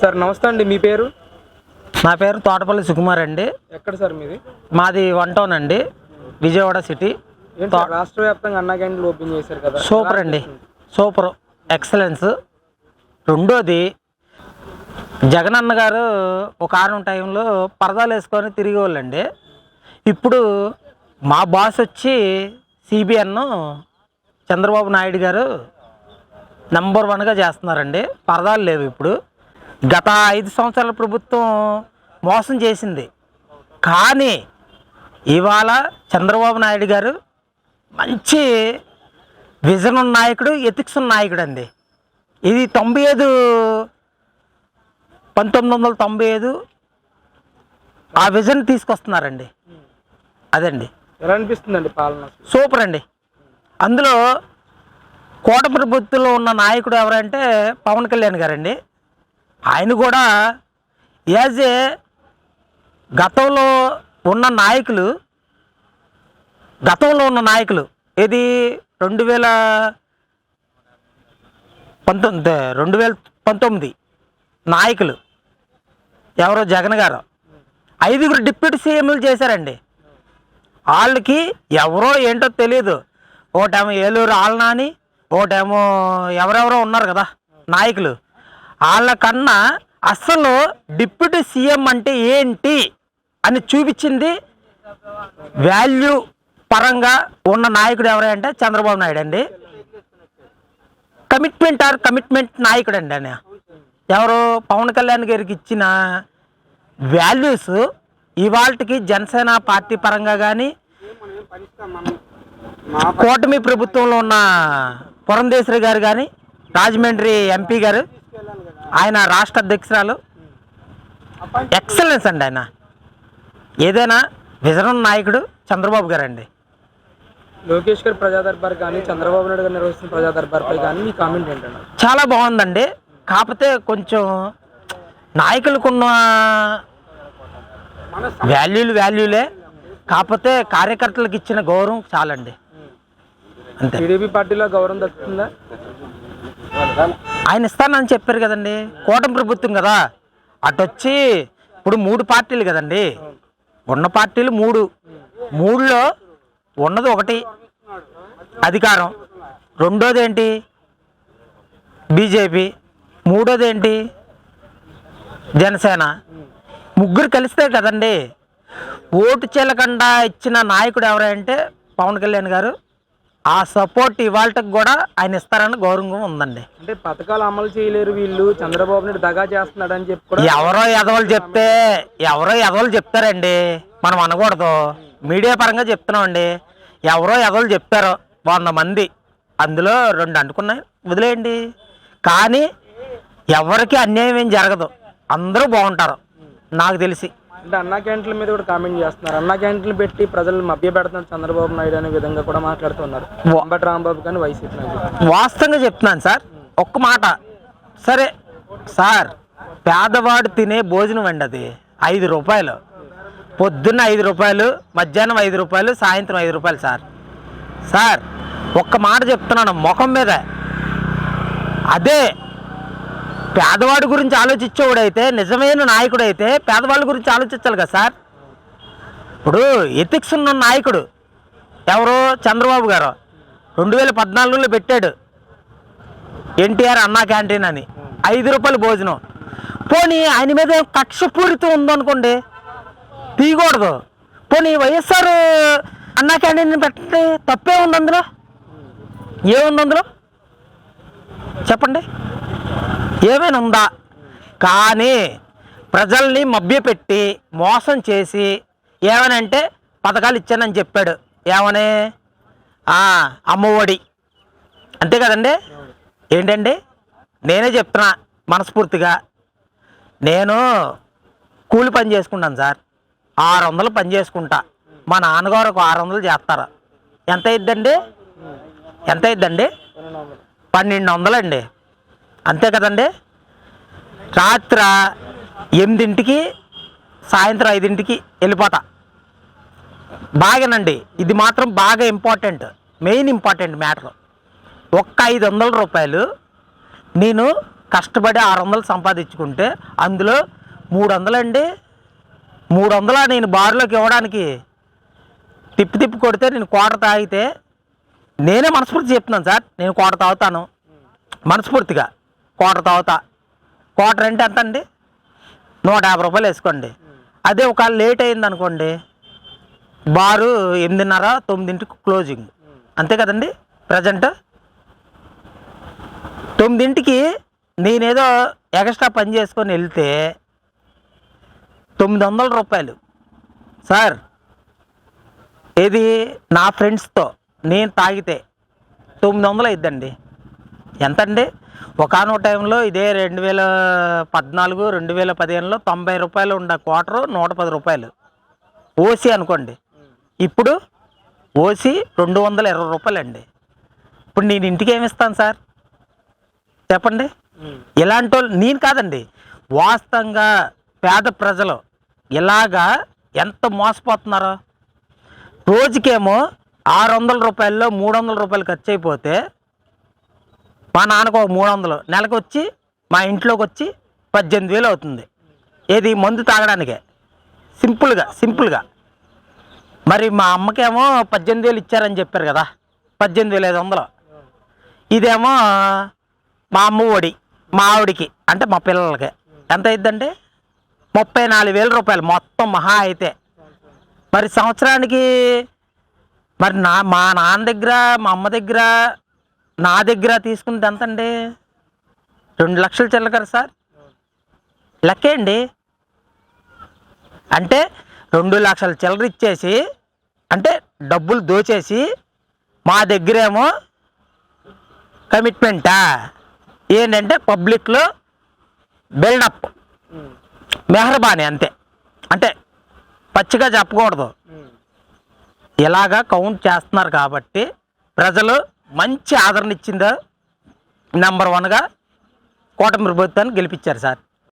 Sir నమస్తే అండి మీ పేరు? నా పేరు తోటపల్లి సుకుమార్ అండి. ఎక్కడ సార్ మీది? మాది వన్ టౌన్ అండి విజయవాడ సిటీ. రాష్ట్ర వ్యాప్తంగా అన్నా క్యాంటీన్లు ఓపెన్ చేశారు కదా. సూపర్ అండి సూపర్ ఎక్సలెన్స్. రెండోది జగనన్న గారు ఒక ఆరం టైంలో పరదాలు వేసుకొని తిరిగేవాళ్ళండి. ఇప్పుడు మా బాస్ వచ్చి సిబిఎన్ చంద్రబాబు నాయుడు గారు నెంబర్ వన్గా చేస్తున్నారండి. పరదాలు లేవు ఇప్పుడు. గత ఐదు సంవత్సరాల ప్రభుత్వం మోసం చేసింది. కానీ ఇవాళ చంద్రబాబు నాయుడు గారు మంచి విజన్ ఉన్న నాయకుడు ఎథిక్స్ ఉన్న నాయకుడు అండి. ఇది తొంభై ఐదు పంతొమ్మిది వందల తొంభై ఐదు ఆ విజన్ తీసుకొస్తున్నారండి. అదండి. ఎలా అనిపిస్తుందండి పాలన? సూపర్ అండి. అందులో కోట ప్రభుత్వంలో ఉన్న నాయకుడు ఎవరంటే పవన్ కళ్యాణ్ గారండి. ఆయన కూడా యాజ్ ఏ గతంలో ఉన్న నాయకులు గతంలో ఉన్న నాయకులు ఇది రెండు వేల పంతొమ్మిది రెండు వేల పంతొమ్మిది నాయకులు ఎవరో జగన్ గారు. ఐదుగురు డిప్యూటీ సీఎంలు చేశారండి. వాళ్ళకి ఎవరో ఏంటో తెలియదు ఒకటేమో ఏలూరు ఆలనాని ఒకటేమో ఎవరెవరో ఉన్నారు కదా నాయకులు. వాళ్ళకన్నా అసలు డిప్యూటీ సీఎం అంటే ఏంటి అని చూపించింది వాల్యూ పరంగా ఉన్న నాయకుడు ఎవరంటే చంద్రబాబు నాయుడు అండి. కమిట్మెంట్ ఆర్ కమిట్మెంట్ నాయకుడు అండి ఆయన. ఎవరు పవన్ కళ్యాణ్ గారికి ఇచ్చిన వాల్యూస్ ఇవాళకి జనసేన పార్టీ పరంగా కానీ కూటమి ప్రభుత్వంలో ఉన్న పురంధేశ్వరి గారు కానీ రాజమండ్రి ఎంపీ గారు ఆయన రాష్ట్ర అధ్యక్షురాలు. ఎక్సలెన్స్ అండి ఆయన. ఏదైనా విజన్ నాయకుడు చంద్రబాబు గారు అండి లోకేష్ గారు ప్రజా దర్బార్ కానీ చంద్రబాబు నాయుడు గారు నిర్వహిస్తున్న ప్రజా దర్బార్పై కానీ మీ కామెంట్ ఏంటండి? చాలా బాగుందండి. కాకపోతే కొంచెం నాయకులకున్న వాల్యూలు వాల్యూలే. కాకపోతే కార్యకర్తలకు ఇచ్చిన గౌరవం చాలండి. అంతే. టీడీపీ పార్టీలో గౌరవం దక్కుతుందా? ఆయన ఇస్తానని చెప్పారు కదండి. కూటమి ప్రభుత్వం కదా. అటు వచ్చి ఇప్పుడు మూడు పార్టీలు కదండి. ఉన్న పార్టీలు మూడు. మూడులో ఉన్నది ఒకటి. అధికారం. రెండోది ఏంటి బీజేపీ. మూడోది ఏంటి జనసేన. ముగ్గురు కలిస్తే కదండి. ఓటు చెల్లకుండా ఇచ్చిన నాయకుడు ఎవరంటే పవన్ కళ్యాణ్ గారు. ఆ సపోర్ట్ ఇవాళకి కూడా ఆయన ఇస్తారని గౌరవం ఉందండి. అంటే పథకాలు అమలు చేయలేరు వీళ్ళు. చంద్రబాబు నాయుడు దగా చేస్తున్నాడు అని చెప్పి ఎవరో ఎదవలు చెప్తే ఎవరో ఎదవలు చెప్తారండి. మనం అనకూడదు. మీడియా పరంగా చెప్తున్నామండి. ఎవరో ఎదవలు చెప్పారు వంద మంది. అందులో రెండు అంటుకున్నాయి. వదిలేయండి. కానీ ఎవరికి అన్యాయం ఏం జరగదు. అందరూ బాగుంటారు. నాకు తెలిసి. అంటే అన్నా క్యాంటీన్ల మీద కూడా కామెంట్ చేస్తున్నారు. అన్నా క్యాంటీన్లు పెట్టి ప్రజలు మభ్య పెడుతున్నారు చంద్రబాబు నాయుడు అనే విధంగా కూడా మాట్లాడుతున్నారు. అంబటి రాంబాబు కానీ వైసీపీ వాస్తవంగా చెప్తున్నాను సార్ ఒక్క మాట. సరే సార్ పేదవాడు తినే భోజనం అండి అది. ఐదు రూపాయలు. పొద్దున్న ఐదు రూపాయలు మధ్యాహ్నం ఐదు రూపాయలు సాయంత్రం ఐదు రూపాయలు సార్. సార్ ఒక్క మాట చెప్తున్నాను ముఖం మీద. అదే పేదవాడి గురించి ఆలోచించేవాడైతే నిజమైన నాయకుడైతే పేదవాళ్ళ గురించి ఆలోచించాలి కదా సార్? ఇప్పుడు ఎథిక్స్ ఉన్న నాయకుడు ఎవరు చంద్రబాబు గారు రెండు వేల పద్నాలుగులో పెట్టాడు. ఎన్టీఆర్ అన్నా క్యాంటీన్ అని. ఐదు రూపాయల భోజనం. పోనీ ఆయన మీద కక్షపూరితం ఉందనుకోండి తీయకూడదు. పోనీ వైఎస్ఆర్ అన్నా క్యాంటీన్ పెట్టండి తప్పే ఉంది అందులో? ఏముంది అందులో? చెప్పండి. ఏమైనా ఉందా? కానీ ప్రజల్ని మభ్యపెట్టి మోసం చేసి ఏమనంటే పథకాలు ఇచ్చానని చెప్పాడు. ఏమని? అమ్మఒడి. అంతే కదండి? ఏంటండి? నేనే చెప్తున్నా మనస్ఫూర్తిగా. నేను కూలి పని చేసుకుంటాను సార్. ఆరు వందలు పని చేసుకుంటా. మా నాన్నగారు ఒక ఆరు వందలు చేస్తారు. ఎంత అయిద్దండి? ఎంత అయిద్దండి? పన్నెండు వందలండి. అంతే కదండి? రాత్ర ఎనిమిదింటికి సాయంత్రం ఐదింటికి వెళ్ళిపోతా. బాగానండి. ఇది మాత్రం బాగా ఇంపార్టెంట్. Main important matter. ఒక్క ఐదు వందల రూపాయలు నేను కష్టపడి ఆరు వందలు సంపాదించుకుంటే అందులో మూడు వందలండి మూడు వందల నేను బారులోకి ఇవ్వడానికి తిప్పి తిప్పి కొడితే నేను కోట తాగితే నేనే మనస్ఫూర్తి చెప్తున్నాను సార్. నేను కోట తాగుతాను. మనస్ఫూర్తిగా. కోట తాగుతా. కోట రెంట్ ఎంత అండి నూట యాభై రూపాయలు వేసుకోండి. అదే ఒకవేళ లేట్ అయింది అనుకోండి బారు ఎనిమిదిన్నర తొమ్మిదింటికి క్లోజింగ్. అంతే కదండి? ప్రజెంట్. తొమ్మిదింటికి నేనేదో ఎక్స్ట్రా పని చేసుకొని వెళ్తే తొమ్మిది వందల రూపాయలు. సార్ ఇది నా ఫ్రెండ్స్తో నేను తాగితే తొమ్మిది వందలు అయిద్దండి. ఎంతండి? ఒకనో టైంలో ఇదే రెండు వేల పద్నాలుగు రెండు వేల పదిహేనులో తొంభై రూపాయలు ఉన్న క్వార్టరు నూట పది రూపాయలు. ఓసీ అనుకోండి. ఇప్పుడు ఓసీ రెండు వందల ఇరవై రూపాయలు అండి ఇప్పుడు నేను ఇంటికి ఏమి ఇస్తాను సార్? చెప్పండి. ఇలాంటి వాళ్ళు నేను కాదండి. వాస్తవంగా పేద ప్రజలు ఇలాగా ఎంత మోసపోతున్నారో? రోజుకేమో ఆరు వందల రూపాయల్లో మూడు వందల రూపాయలు ఖర్చు అయిపోతే మా నాన్నకు ఒక మూడు వందలు. నెలకు వచ్చి మా ఇంట్లోకి వచ్చి పద్దెనిమిది వేలు అవుతుంది. ఏది? మందు తాగడానికే. సింపుల్గా సింపుల్గా. మరి మా అమ్మకేమో పద్దెనిమిది వేలు ఇచ్చారని చెప్పారు కదా. పద్దెనిమిది వేల ఐదు వందలు. ఇదేమో మా అమ్మ ఒడి మా ఆవిడికి అంటే మా పిల్లలకి. ఎంత అయిద్దండి ముప్పై నాలుగు వేల రూపాయలు మొత్తం మహా అయితే. మరి సంవత్సరానికి మరి నా మా నాన్న దగ్గర మా అమ్మ దగ్గర నా దగ్గర తీసుకుంటే ఎంత అండి రెండు లక్షలు చెల్లరు కదా సార్. లెక్కే అండి అంటే రెండు లక్షల చిల్లర ఇచ్చేసి అంటే డబ్బులు దోచేసి మా దగ్గరేమో కమిట్మెంటా? ఏంటంటే పబ్లిక్లో బిల్డప్. మెహర్బానీ అంతే. అంటే పచ్చిగా చెప్పకూడదు. ఇలాగా కౌంట్ చేస్తున్నారు కాబట్టి ప్రజలు మంచి ఆదరణ ఇచ్చిందో? నెంబర్ వన్గా కూటమి ప్రభుత్వాన్ని గెలిపించారు సార్.